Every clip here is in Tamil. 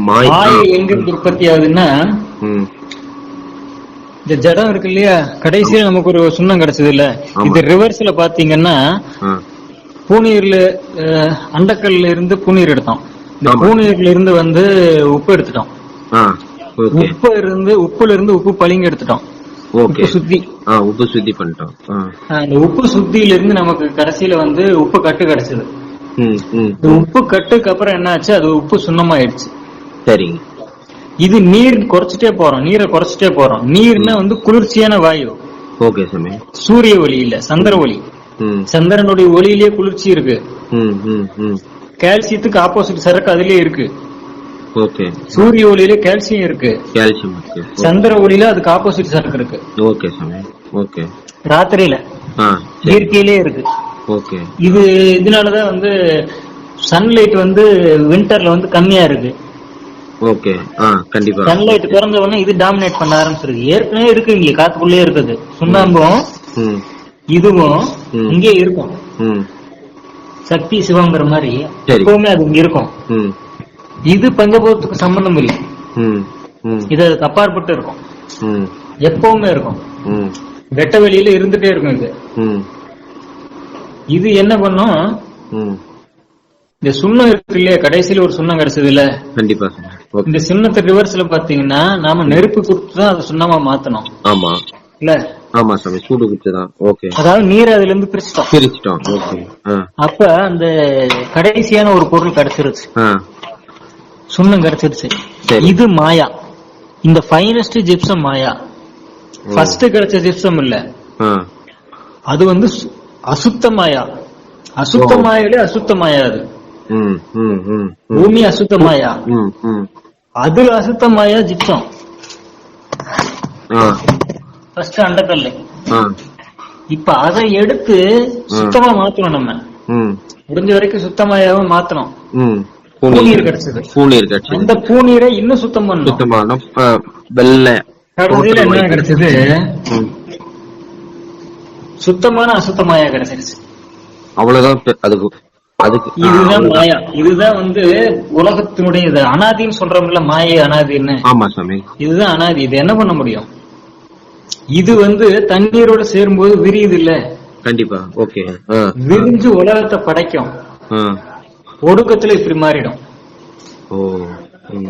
மாய். மாயை எங்க இருந்து உற்பத்தி ஆகுதுன்னா இந்த ஜடம் இருக்கு இல்லையா? கடைசியில நமக்கு ஒரு சுண்ணம் கிடைச்சது இல்ல. இது ரிவர்ஸ்ல பாத்தீங்கன்னா அஹ், அண்டக்கல்ல இருந்து பூநீர் எடுத்தோம். இந்த ஆமா. பூநீர்ல இருந்து வந்து உப்பு எடுத்துட்டோம். உப்பு இருந்து உப்புல இருந்து உப்பு பளிங்கு எடுத்துட்டோம். உப்பு சுத்தி. உப்பு சுத்தி பண்ணிட்டோம். இந்த உப்பு சுத்தியில இருந்து நமக்கு கடைசியில வந்து உப்பு கட்டு கிடைச்சது. இந்த உப்பு கட்டுக்கு அப்புறம் என்ன ஆச்சு அது உப்பு சுண்ணமாயிடுச்சு. சரிங்க. இது நீர் குறைச்சிட்டே போறோம் நீரை குறைச்சிட்டே போறோம். நீர்னா வந்து குளிர்ச்சியான வாயு. ஓகே சாமி. சூரிய ஒளி இல்ல சந்திர ஒளி. ம். சந்திரனுடைய ஒளியிலேயே குளிர்ச்சி இருக்கு. ம் ம் ம். கால்சியத்துக்கு ஆப்போசிட் சரக்கு அதுலயே இருக்கு. ஓகே. சூரிய ஒளியில கால்சியம் இருக்கு. கால்சியம் இருக்கு. சந்திர ஒளியில அதுக்கு ஆப்போசிட் சரக்கு இருக்கு. ஓகே சாமி. ஓகே. ராத்திரியில. இயற்கையிலே இருக்கு. ஓகே. இது இதனாலதான் வந்து சன்லைட் வந்து வின்டர்ல வந்து கம்மியா இருக்கு. ஓகே. ஆ கண்டிப்பா. சன்லைட் திறந்த உடனே இது டாமினேட் பண்ண ஆரம்பிச்சிருக்கு ஏற்கனவே இருக்கு இங்க காத்துக்குள்ளே இருக்குது. சுண்ணாம்பும் இதுவும். இங்கே இருக்கும். சக்தி சிவங்கிற மாதிரி. எப்பவுமே அது இங்க இருக்கும். இது பஞ்சபூதத்துக்கு சம்பந்தம் இல்லை. இது அதுக்கு அப்பாற்பட்டு இருக்கும். எப்பவுமே இருக்கும். வெட்ட வெளியில இருந்துட்டே இருக்கும் இது. இது என்ன பண்ணும்? இந்த சுண்ணம் இருக்கு இல்லையா? கடைசியில ஒரு சுண்ணம் கிடைச்சது இல்ல கண்டிப்பா இந்த சுண்ணத்தை ரிவர்ஸ்ல பாத்தீங்கன்னா நாம நெருப்பு கொடுத்து தான் அதை சுண்ணமா மாத்தணும். ஆமா. இல்ல? ஆமா சாமி சூடு குத்துதான் ஓகே. அதாவது நீரை அதுல இருந்து பிரிச்சுட்டோம். பிரிச்சிட்டோம். ஓகே. அப்ப அந்த கடைசியான ஒரு பொருள் கிடைச்சிருச்சு. சுண்ணம் கிடைச்சிருச்சு. சரி. இது மாயா. இந்த ஃபைனஸ்ட் ஜிப்சம் மாயா. ஃபர்ஸ்ட் கிடைச்ச ஜிப்சம் இல்ல. அது வந்து அசுத்த மாயா. அசுத்த ஓ. மாயாலே அசுத்த மாயா அது. பூமி அசுத்த மாயா ம் ம் அதுல அசுத்த மாயா ஜிப்சம் ஆ ஃபர்ஸ்ட் அண்டக்கல்ல ஆ இப்ப அதை எடுத்து சுத்தமா மாத்தணும் நம்ம முடிஞ்ச வரைக்கும் சுத்தமாயாவை மாத்தணும் பூநீர் கிடைச்சது பூநீர் கட்சி அந்த பூநீரை இன்னும் சுத்தம் பண்ணணும் சுத்தமான ஆ, வெள்ளை கடைசியில என்ன கிடைச்சது. சுத்தமான அசுத்தமாயா கிடைச்சிருச்சு அவ்வளவுதான் அதுக்கு அதுக்கு இதுதான். மாயா. இதுதான் வந்து உலகத்தினுடைய இது அனாதின்னு சொல்றோம்ல மாயை அனாதின்னு ஆமா சாமி. இதுதான் அனாதி. இது என்ன பண்ண முடியும்? இது வந்து தண்ணீரோட சேரும்போது விரியுது இல்ல? கண்டிப்பா. ஓகே. விரிஞ்சு உலகத்தை படைக்கும். ஒடுக்கத்துல இப்படி மாறிடும். ஓ. ம்.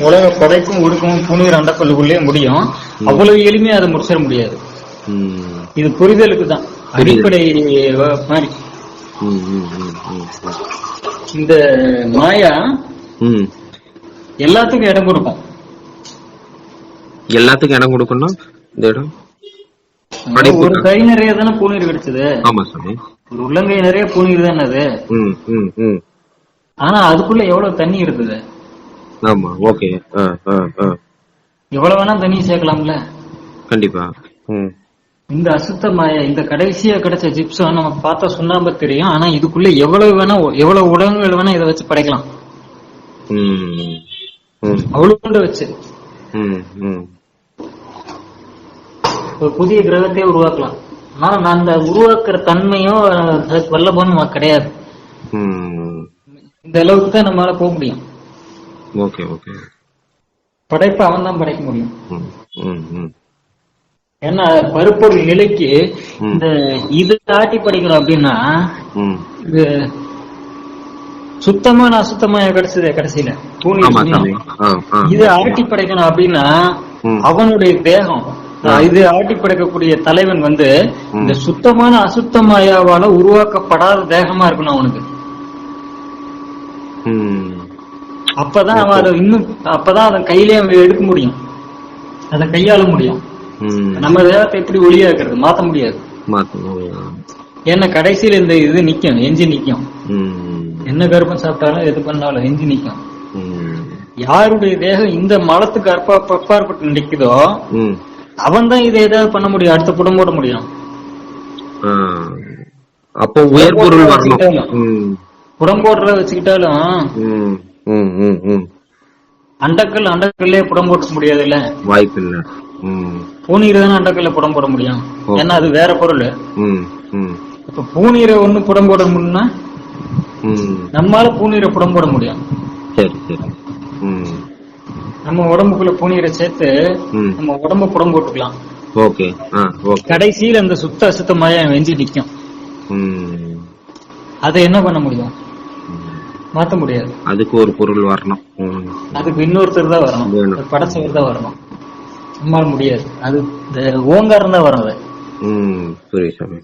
உலக படைக்கும் ஒடுக்கும் புனிர் அண்டக்கல்லுக்குள்ளே முடியும். அவ்வளவு எளிமையா அதை முடிச்சிட முடியாது. ம். இது புரிதலுக்கு தான் அடிப்படை மாதிரி இந்த மாயா. எல்லாத்துக்கும் இடம் கொடுக்கும். எல்லாத்துக்கும் இடம் கொடுக்கணும்? இந்த இடம்? ஒரு கை நிறைய தானே பூநீர் கிடைச்சது ஆமா சாமி. ஒரு உள்ளங்கை நிறைய பூநீர் தானே அது? ஆனா அதுக்குள்ள எவ்வளவு தண்ணி இருக்குது? ஆமா ஓகே. எவ்வளவு வேணா தண்ணி சேர்க்கலாம்ல? கண்டிப்பா. இந்த அசுத்த மாயா இந்த கடைசியா கிடைச்ச ஜிப்ஸம் நமக்கு பார்த்தா சுண்ணாம்பு தெரியும். ஆனா இதுக்குள்ள எவ்வளவு வேணா எவ்வளவு உலகங்கள் வேணா இதை வச்சு படைக்கலாம். அவ்வளவு வச்சு. ஒரு புதிய கிரகத்தையே உருவாக்கலாம். ஆனா நான் அந்த உருவாக்குற தன்மையும் வல்லபம் நமக்கு கிடையாது. இந்த அளவுக்கு தான் நம்மளால போக முடியும். Okay okay. படைப்பை அவன் தான் படைக்க முடியும். ம் ம் ம். ஏன்னா பருப்பொருள் நிலைக்கு. இந்த இது ஆட்டி படைக்கணும் அப்படின்னா இது சுத்தமான அசுத்தமா கிடைச்சது கடைசியில. இது ஆட்டி படைக்கணும் அப்படின்னா. அவனுடைய தேகம். இது ஆட்டி படைக்கக்கூடிய தலைவன் வந்து. இந்த சுத்தமான அசுத்தமாயாவால உருவாக்கப்படாத தேகமா இருக்கணும் அவனுக்கு. அப்பதான் அவன் அதை இன்னும் அப்பதான் அதை கையிலே எடுக்க முடியும். அதை கையாள முடியும். நம்ம தேகத்தை எப்படி ஒளியாக்குறது? மாத்த முடியாது. ஏன்னா கடைசியில இந்த இது நிக்கும் எஞ்சி நிக்கும். என்ன கருப்பம் சாப்பிட்டாலும் எது பண்ணாலும் எஞ்சி நிக்கும். யாருடைய தேகம் இந்த மலத்துக்கு அற்பா அப்பாற்பட்டு நிக்குதோ அவன் தான் இதை ஏதாவது பண்ண முடியும் அடுத்த புடம் போட முடியும். அப்போ உயர் பொருள் வரணும். புடம் போடுறத வச்சுக்கிட்டாலும் அண்டக்கல் அண்டக்கல்லே புடம் போட்டுக்க முடியாது இல்ல வாய்ப்பு இல்ல பூநீர் தானே அண்டக்கல்ல புடம் போட முடியும். ஏன்னா அது வேற பொருள். இப்ப பூநீரை ஒண்ணு புடம் போட முடியும்னா ம். நம்மால பூநீரை புடம் போட முடியும். சரி சரி. நம்ம உடம்புக்குள்ள புனியரை சேர்த்து நம்ம உடம்ப புடம் போட்டுக்கலாம். ஓகே. கடைசியில அந்த சுத்த அசுத்த மாயம் வெஞ்சி நிக்கும். அதை என்ன பண்ண முடியும்? மாத்த முடியாது. அதுக்கு ஒரு பொருள் வரணும். அதுக்கு இன்னொருத்தர் தான் வரணும். படைச்சவர் தான் வரணும். நம்மால முடியாது. அது இந்த ஓங்காரம் தான் வரும் அது. புரியுது சாமி.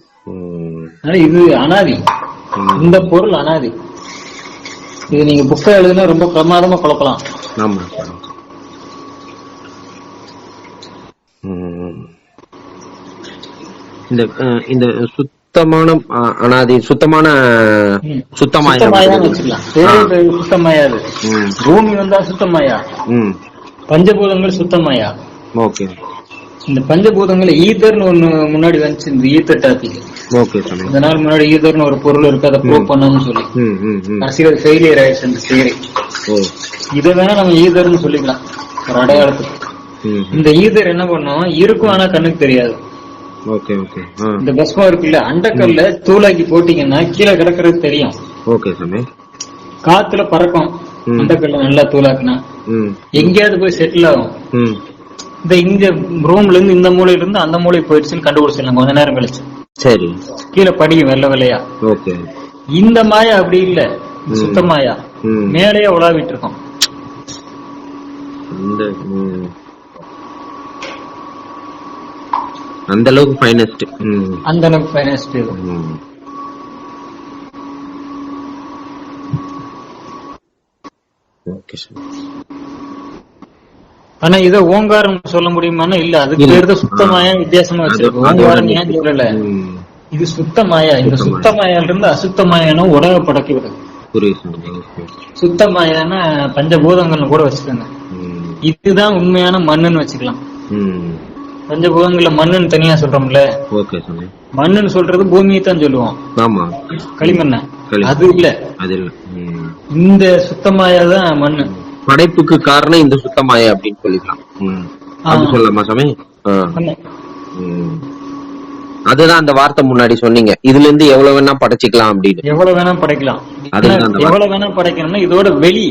அதனால இது அனாதி. இந்த பொருள் அனாதி. இது நீங்க புக்கை எழுதுனா ரொம்ப பிரமாதமா குழப்பலாம். ஆமா. இந்த இந்த சுத்தமான அனாதி சுத்தமான. சுத்தமாய சுத்தமாயான்னு வச்சுக்கலாம். பேரே பேரு சுத்தமாயா அது ம். பூமி வந்தா சுத்தமாயா? பஞ்சபூதங்கள் சுத்தமாயா? ஓகே. இந்த பஞ்சபூதங்கள் ஈத்தர்னு ஒண்ணு முன்னாடி வந்துச்சு இந்த ஈத்தர் டாபிக். ஓகே நாள் முன்னாடி ஈத்தர்னு ஒரு பொருள் இருக்கு அதை ப்ரூவ் பண்ணணும்னு சொல்லி. கடைசியில் அது ஃபெயிலியர் ஆயிடுச்சு அந்த தியரி இதை வேணா நம்ம ஈதர்னு சொல்லிக்கலாம் ஒரு அடையாளத்துக்கு. இந்த ஈதர் என்ன பண்ணும்? இருக்கும் ஆனா கண்ணுக்கு தெரியாது. Okay okay. இந்த பஸ்மம் இருக்குல்ல அண்டக்கல்ல தூளாக்கி போட்டீங்கன்னா கீழே கிடக்கிறது தெரியும். ஓகே சாமி. காத்துல பறக்கும். அண்டக்கல்ல நல்லா தூளாக்குனா. எங்கேயாவது போய் செட்டில் ஆகும். இந்த இங்க ரூம்ல இருந்து இந்த மூலையில இருந்து அந்த மூலை போயிடுச்சுன்னு கண்டுபிடிச்சிடலாம். கொஞ்ச நேரம் கழிச்சு. சரி. கீழே படியும் வெள்ளை வெள்ளையா? ஓகே. இந்த மாயா அப்படி இல்ல. ம். சுத்த மாயா. ம். மேலேயே உலாவிட்டு இருக்கோம். அந்த அளவுக்கு ஃபைனஸ்ட் அந்த அளவுக்கு ஃபைனான்ஸ் ம். Okay sir. ஆனா இத ஓங்காரம் சொல்ல முடியுமான்னா இல்ல. அதுக்கு. பேர் தான் சுத்தமாயா வித்தியாசமா வச்சிருக்கு ஓங்காரம் ஏன் சொல்லல. இது சுத்தமாயா? இந்த சுத்தமாயா. சுத்தமாயால இருந்து அசுத்தமாயான சாமி. ஓகே சுத்தமாயான பஞ்சபூதங்கள்னு கூட வச்சுக்கோங்க. இதுதான் உண்மையான மண்ணுன்னு வச்சுக்கலாம். பஞ்சபூதங்கள்ல மண்ணுன்னு தனியா சொல்றோம்ல. மண்ணுன்னு சொல்றது பூமியை தான் சொல்லுவோம். ஆமா. களிமண்ண. களி- அது இல்ல. இந்த சுத்தமாயா தான் மண்ணு. படைப்புக்கு காரணம் இந்த சுத்தமாய அப்படின்னு சொல்லிக்கலாம். சொல்லலாமா சாமி. அதுதான் அந்த வார்த்தை முன்னாடி சொன்னீங்க. இதுல இருந்து எவ்வளவு வேணா படைச்சிக்கலாம் அப்படின்னு. எவ்வளவு வேணா படைக்கலாம். எவ்வளவு வேணா படைக்கணும்னா இதோட வெளி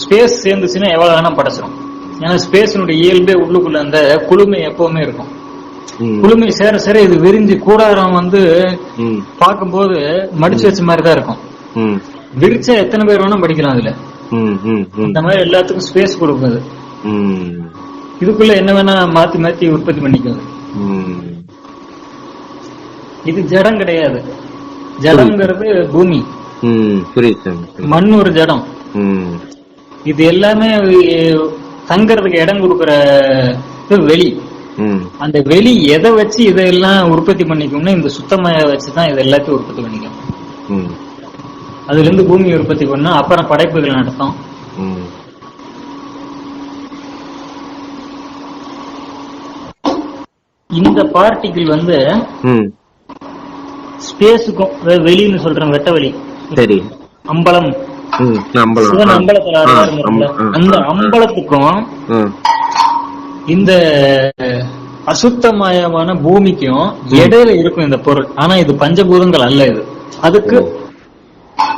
ஸ்பேஸ் சேர்ந்துச்சுன்னா எவ்வளவு வேணா படைச்சிடும் ஏன்னா ஸ்பேஸினுடைய இயல்பே உள்ளுக்குள்ள அந்த குளுமை எப்பவுமே இருக்கும். ம். குளுமை சேர சேர இது விரிஞ்சு கூடாரம் வந்து ம். பார்க்கும்போது மடிச்சு வச்ச மாதிரி தான் இருக்கும். ம். விரிச்சா எத்தனை பேர் வேணா படிக்கலாம் அதுல. இந்த மாதிரி எல்லாத்துக்கும் ஸ்பேஸ் கொடுக்குது. இதுக்குள்ள என்ன வேணா மாத்தி மாத்தி உற்பத்தி பண்ணிக்குது. இது ஜடம் கிடையாது ஜடம்ங்கிறது பூமி. மண் ஒரு ஜடம். இது எல்லாமே தங்கறதுக்கு இடம் கொடுக்கற வெளி. அந்த வெளி எதை வச்சு இதெல்லாம் உற்பத்தி பண்ணிக்கும்னா இந்த சுத்தமய வச்சு தான் இது எல்லாத்தையும் உற்பத்தி பண்ணிக்கும் ம். அதுல இருந்து பூமி உற்பத்தி பண்ணா அப்புறம் படைப்புகள் நடத்தும். இந்த பார்ட்டிகிள் வந்து. ஸ்பேஸுக்கும் வெளின்னு சொல்றேன் வெட்ட வெளி. சரி. அம்பலம். அந்த அம்பலத்துக்கும். இந்த அசுத்தமயமான பூமிக்கும் இடையில இருக்கும் இந்த பொருள். ஆனா இது பஞ்சபூதங்கள் அல்ல இது. அதுக்கு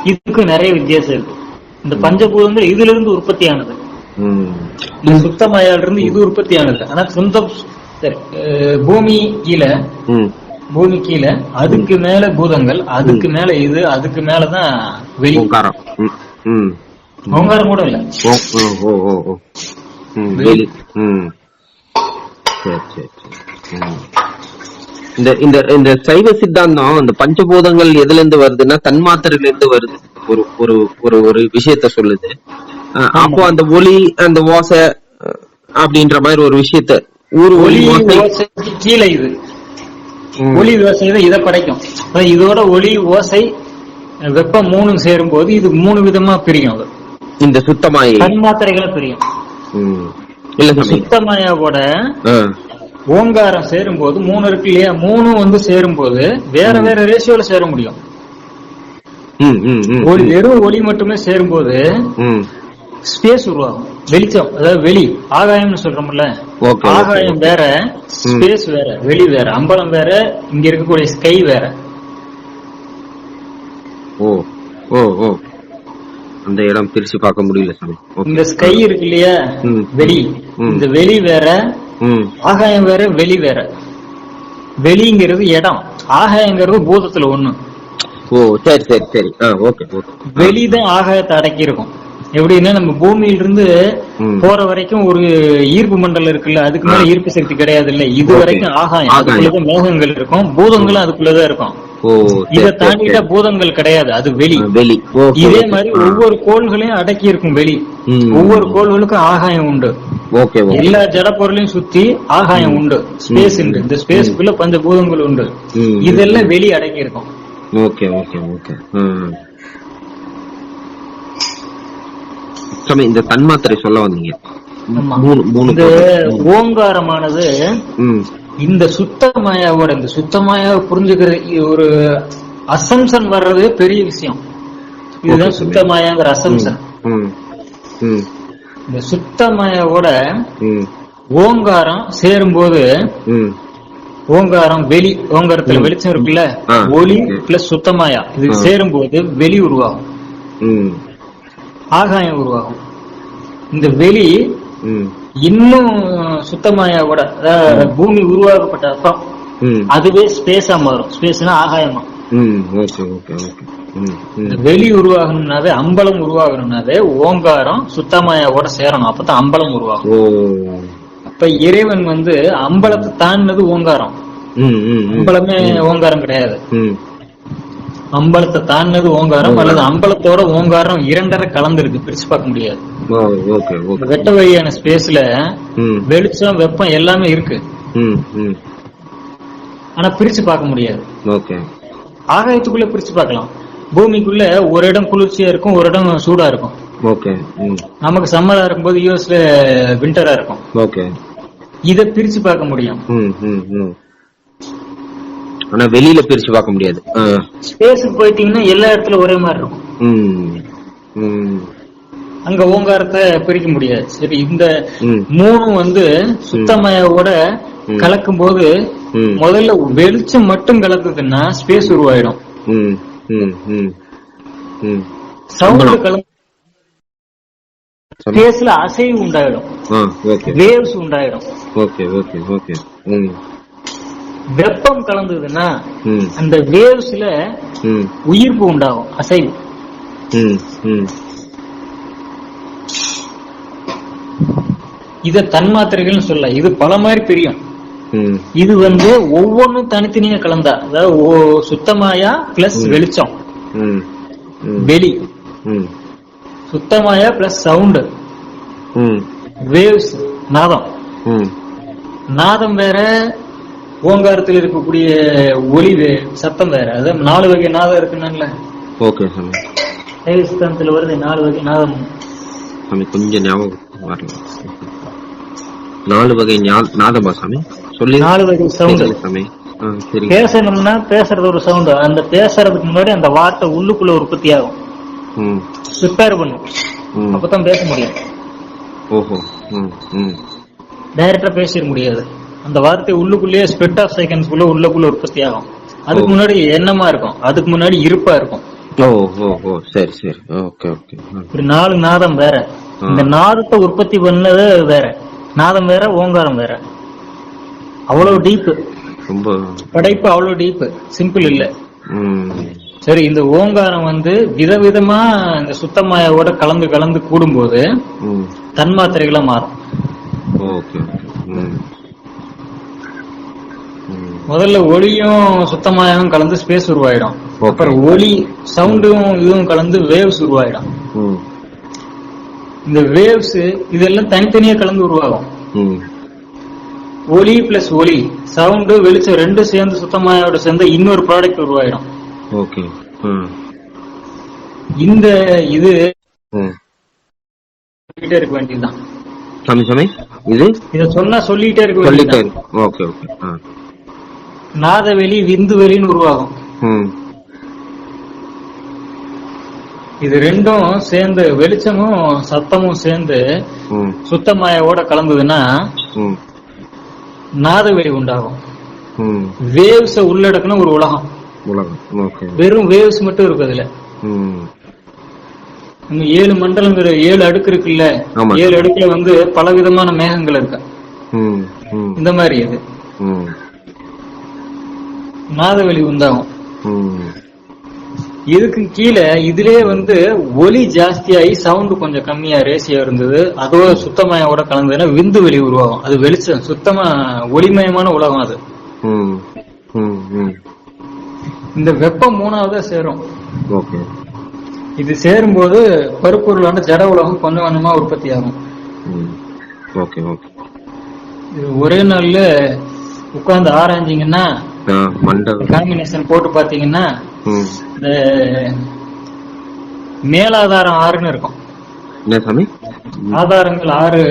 இதுக்கு நிறைய வித்தியாசம் இருக்கு. இந்த பஞ்சபூதங்கள் இதுல இருந்து உற்பத்தி ஆனது. இந்த சுத்தமயால இருந்து இது உற்பத்தி ஆனது ஆனா சொந்த பூமி கீழே. பூமி கீழே அதுக்கு மேல பூதங்கள் அதுக்கு மேல இது அதுக்கு மேலதான் வெளி. ஓங்காரம். கூட இல்ல. வெளி. சரி சரி. இந்த இந்த இந்த சைவ சித்தாந்தம் இந்த பஞ்சபூதங்கள் எதுல இருந்து வருதுன்னா தன்மாத்திரையில இருந்து வருது. ஒரு ஒரு ஒரு ஒரு விஷயத்த சொல்லுது. அப்போ அந்த ஒலி அந்த ஓசை அப்படின்ற மாதிரி ஒரு விஷயத்த ஒலி ஒளி கீழே இது. ஒளி ஓசை இதை படைக்கும். இதோட ஒளி ஓசை வெப்பம் மூணும் சேரும் போது இது மூணு விதமா பிரியும் அது. இந்த சுத்தமாயை. தன்மாத்திரைகளை பிரியும். இல்ல சுத்தமாயாவோட. ஓங்காரம் சேரும் போது மூணு இருக்கு இல்லையா? மூணும் வந்து சேரும் போது வேற வேற ரேஷியோல சேர முடியும். ம். வெறும் ஒளி மட்டுமே சேரும் போது ம். ஸ்பேஸ் உருவாகும். வெளிச்சம் அதாவது வெளி ஆகாயம்னு சொல்றோம்ல. ஆகாயம் வேற ஸ்பேஸ் வேற வெளி வேற அம்பலம் வேற இங்க இருக்கக்கூடிய ஸ்கை வேற. ஓ ஓ ஓ. அந்த இடம் பிரிச்சு பார்க்க முடியல இந்த ஸ்கை இருக்கு இல்லையா. வெளி. இந்த வெளி வேற ஆகாயம் வேற வெளி வேற. வெளிங்கிறது இடம். ஆகாயங்கிறது பூதத்துல ஒண்ணு. ஓ சரி சரி சரி. ஓகே வெளிதான் ஆகாயத்தை அடக்கி இருக்கும் எப்படின்னா நம்ம பூமியில இருந்து. போற வரைக்கும் ஒரு ஈர்ப்பு மண்டலம் இருக்குல்ல அதுக்கு மேல ஈர்ப்பு சக்தி கிடையாது இல்ல இது. வரைக்கும் ஆகாயம். அதுக்குள்ளதான் மேகங்கள் இருக்கும். பூதங்களும் அதுக்குள்ளதான் இருக்கும். இத தாண்டிட்டா. பூதங்கள் கிடையாது அது வெளி. வெளி. இதே. மாதிரி. ஒவ்வொரு கோள்களையும் அடக்கி இருக்கும் வெளி. ஒவ்வொரு கோள்களுக்கும் ஆகாயம் உண்டு. எல்லா ஜட பொருளையும் சுத்தி ஆகாயம் உண்டு. ஸ்பேஸ் உண்டு. இந்த ஸ்பேஸ்க்குள்ள பஞ்ச பூதங்கள் உண்டு. இதெல்லாம் வெளி அடக்கி இருக்கும் ஓகே ஓகே. ஓகே இந்த தன்மாத்திரை சொல்ல வந்தீங்க. மூணு மூணு. ஓங்காரமானது இந்த சுத்த மாயாவோட இந்த சுத்த மாயாவை புரிஞ்சுக்கிறது ஒரு அசம்சன் வர்றது பெரிய விஷயம். இதுதான் சுத்த மாயாங்கிற அசம்சன் இந்த சுத்த மாயாவோட ஓங்காரம் சேரும்போது ஓங்காரம் வெளி ஓங்காரத்துல. வெளிச்சம் இருக்குல்ல? ஒளி. பிளஸ் சுத்தமாயா இது. சேரும்போது வெளி உருவாகும். ஆகாயம் உருவாகும். இந்த வெளி இன்னும் சுத்தமாயாவோட அதாவது பூமி உருவாக்கப்பட்ட அப்புறம் அதுவே ஸ்பேஸா மாறும். ஸ்பேஸ்னா ஆகாயமா. வெளி உருவாகணும்னாவே அம்பலம் உருவாகணும்னாவே ஓங்காரம் சுத்தமாயாவோட சேரணும். அப்பதான் அம்பலம் உருவாகும். அப்ப இறைவன் வந்து அம்பலத்தை தாண்டினது ஓங்காரம். அம்பலமே ஓங்காரம் கிடையாது. அம்பலத்தை தாண்டினது ஓங்காரம் அல்லது அம்பலத்தோட ஓங்காரம் இரண்டரை கலந்துருக்கு. பிரிச்சு பார்க்க முடியாது. வெட்ட வழியான ஸ்பேஸ்ல வெளிச்சம் வெப்பம் எல்லாமே இருக்கு. ஆனா பிரிச்சு பார்க்க முடியாது. ஓகே. ஆகாயத்துக்குள்ள பிரிச்சு பார்க்கலாம். பூமிக்குள்ள ஒரு இடம் குளிர்ச்சியா இருக்கும் ஒரு இடம் சூடா இருக்கும். நமக்கு சம்மரா இருக்கும்போது யூஎஸ்ல விண்டரா இருக்கும். ஓகே. இத பிரிச்சு பார்க்க முடியும். ஆனா வெளியில பிரிச்சு பார்க்க முடியாது. ஸ்பேஸுக்கு போயிட்டீங்கன்னா எல்லா இடத்துல ஒரே மாதிரி இருக்கும். அங்க ஓங்காரத்தை பிரிக்க முடியாது. சரி இந்த மூணும் வந்து சுத்தமயோட. கலக்கும் போது முதல்ல வெளிச்சம் மட்டும் கலக்குதுன்னா ஸ்பேஸ் உருவாயிடும். சவுண்ட். கலந்து. ஸ்பேஸ்ல அசைவு உண்டாயிடும். வேவ்ஸ் உண்டாயிடும். ஓகே ஓகே ஓகே வெப்பம் கலந்ததுன்னா அந்த வேவ்ஸ்ல உயிர்ப்பு உண்டாகும் அசைவு. இத தன்மாத்திரைகள்னு சொல்ல இது பல மாதிரி பிரியும். இது வந்து ஒவ்வொன்றும் தனித்தனியா கலந்தா. அதாவது சுத்தமாயா பிளஸ். வெளிச்சம். வெளி. சுத்தமாயா பிளஸ் சவுண்ட் வேவ்ஸ் நாதம். நாதம் வேற ஓங்காரத்தில் இருக்கக்கூடிய வே- சத்தம் வேற. அதாவது நாலு வகை நாதம் இருக்குன்னு ஓகே சாமி சைவஸ்தலத்துல வருது நாலு வகை நாதம். சாமி கொஞ்சம் ஞாபகம் வரல நாலு வகை நாதமா சாமி? சொல்லி நாலு வகை சவுண்ட். சாமி. பேசணும்னா பேசுறது ஒரு சவுண்ட். அந்த பேசுறதுக்கு முன்னாடி அந்த வார்த்தை உள்ளுக்குள்ள உற்பத்தி ஆகும். ம். ப்ரிப்பேர் பண்ணும். அப்பதான் பேச முடியும். ஓஹோ. ம் ம். டைரக்டா பேசிட முடியாது. அந்த வார்த்தை உள்ளுக்குள்ளேயே ஸ்பிட் ஆஃப் செகண்ட்ஸ்குள்ள உள்ளுக்குள்ள உற்பத்தி ஆகும். அதுக்கு. முன்னாடி எண்ணமா இருக்கும். அதுக்கு முன்னாடி இருப்பா இருக்கும். ஓ ஓ ஓ சரி சரி. Okay okay. இப்படி நாலு நாதம் வேற. இந்த நாதத்தை உற்பத்தி பண்ணது வேற. நாதம் வேற ஓங்காரம் வேற. அவ்வளவு டீப் ரொம்ப படைப்பு அவ்வளவு டீப் சிம்பிள் இல்ல. சரி இந்த ஓங்காரம் வந்து விதவிதமா இந்த சுத்தமாயோட கலந்து கலந்து கூடும்போது தன்மாத்திரைகளா மாறும். ஓகே முதல்ல ஒளியும் சுத்தமாயும் கலந்து ஸ்பேஸ் உருவாயிடும். அப்புறம் ஒளி சவுண்டும் இதுவும் கலந்து வேவ்ஸ் உருவாயிடும். இந்த வேவ்ஸ் இதெல்லாம் தனித்தனியா கலந்து உருவாகும். ஒளி பிளஸ் ஒளி சவுண்டு வெளிச்சம் ரெண்டும் சேர்ந்து சுத்தமாயோட சேர்ந்து இன்னொரு ப்ராடக்ட் உருவாயிடும். ஓகே இந்த இது சொல்லிட்டே இருக்க வேண்டியதுதான். இது? இத சொன்னா சொல்லிட்டே இருக்க இருக்கு ஓகே ஓகே நாதவெளி விந்து வெளின்னு உருவாகும் இது ரெண்டும் சேர்ந்து வெளிச்சமும் சத்தமும் சேர்ந்து சுத்தமாயோட கலந்ததுன்னா நாதவெளி உண்டாகும். வேவ்ஸ உள்ளடக்குன ஒரு உலகம். வெறும் வேவ்ஸ் மட்டும் இருக்கு அதுல. ஏழு மண்டலங்கிற ஏழு அடுக்கு இருக்குல்ல. ஏழு அடுக்குல வந்து பல விதமான மேகங்கள் இருக்கு. இந்த மாதிரி ம். நாதவெளி உண்டாகும். இதுக்கு கீழே இதுலயே வந்து ஒலி ஜாஸ்தியாகி சவுண்ட் கொஞ்சம் கம்மியா ரேசியா இருந்தது. அதோட சுத்தமயோட கலந்ததுன்னா விந்து வெளி உருவாகும். அது வெளிச்சம் சுத்தமா ஒளிமயமான உலகம் அது. இந்த வெப்பம் மூணாவதா சேரும். ஓகே. இது சேரும்போது பருப்பொருளான ஜட உலகம் கொஞ்சம் கொஞ்சமா உற்பத்தி ஆகும். ம். Okay okay. இது ஒரே நாள்ல உட்கார்ந்து ஆராய்ஞ்சீங்கன்னா காம்பினேஷன் போட்டு பாத்தீங்கன்னா இந்த மேலாதாரம் ஆறுன்னு இருக்கும். என்ன சாமி? ஆதாரங்கள் ஆறு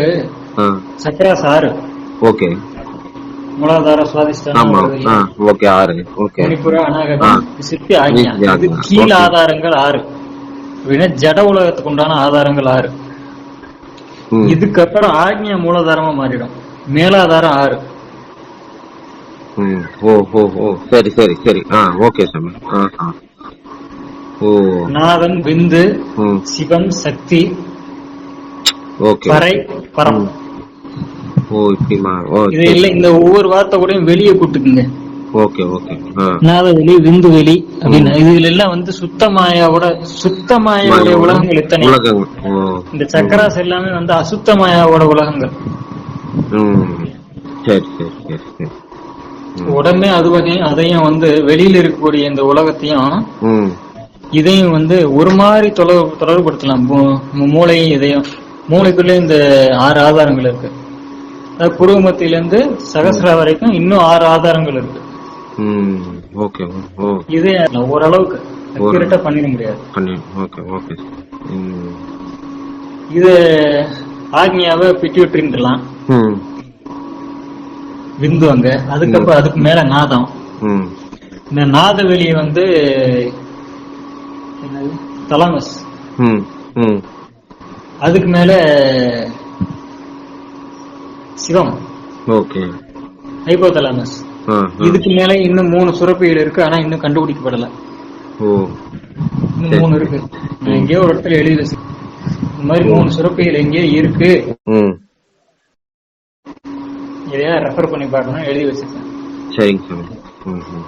சக்கராஸ் ஆறு. ஓகே. மூலாதார சுவாதிஷ்டானம்? ஓகே ஆறு. ஓகே. மணிப்புர. அநாகதம் சித்தி ஆக்ஞா. இது கீழ். ஆதாரங்கள் ஆறு. அப்படின்னா ஜட உலகத்துக்கு உண்டான ஆதாரங்கள் ஆறு. இதுக்கப்புறம் ஆக்ஞா மூலாதாரமா மாறிடும். மேலாதாரம் ஆறு. ம். ஓ ஓ ஓ. சரி சரி சரி. ஆ ஓகே சாமி. ஆ ஆ. ஓ. நாதன் விந்து ம். சிவம் சக்தி ஓகே. பறை பரம். ஓ இப்படிமா ஓ இது. இல்ல இந்த ஒவ்வொரு வார்த்தை கூட வெளியே கூட்டுக்குங்க. Okay okay. ஆ. நாத வெளி விந்து வெளி அப்படின்னு. இதுல எல்லாம் வந்து சுத்தமாயாவோட சுத்தமாயாவுடைய உலகங்கள் எத்தனை? இந்த சக்கராஸ் எல்லாமே வந்து அசுத்தமாயாவோட உலகங்கள். சரி சரி சரி சரி. உடம்பே அது வகையும் அதையும் வந்து வெளியில இருக்கக்கூடிய இந்த உலகத்தையும் இதையும் வந்து ஒரு மாதிரி தொடர்பு தொடர்புபடுத்தலாம். மூளையும் இதையும் மூளைக்குள்ள இந்த ஆறு ஆதாரங்கள் இருக்கு. அதாவது புருவ மத்தியில இருந்து சகசிரா வரைக்கும் இன்னும் ஆறு ஆதாரங்கள் இருக்கு. இது ஓரளவுக்கு அக்யூரேட்டா பண்ணிட முடியாது. இது ஆக்னியாவை பிட்யூட்ரின்றலாம் ம். விந்து அங்க. அதுக்கப்புறம் அதுக்கு மேல நாதம். இந்த நாத வெளியை வந்து தலமஸ் அதுக்கு மேல சிவம். ஓகே. ஹைபோதலாமஸ். ஆ ஆ. இதுக்கு மேல இன்னும் மூணு சுரப்பிகள் இருக்கு ஆனா இன்னும் கண்டுபிடிக்கப்படல. இன்னும். மூணு இருக்கு. எங்கேயோ ஒரு இடத்துல எழுதி இந்த மாதிரி மூணு சுரப்பிகள் எங்கேயோ இருக்கு. ம் எதையா ரெஃபர் பண்ணி பாக்கணும் எழுதி வச்சிருக்கேன் சரிங்க சார். ம் ம்.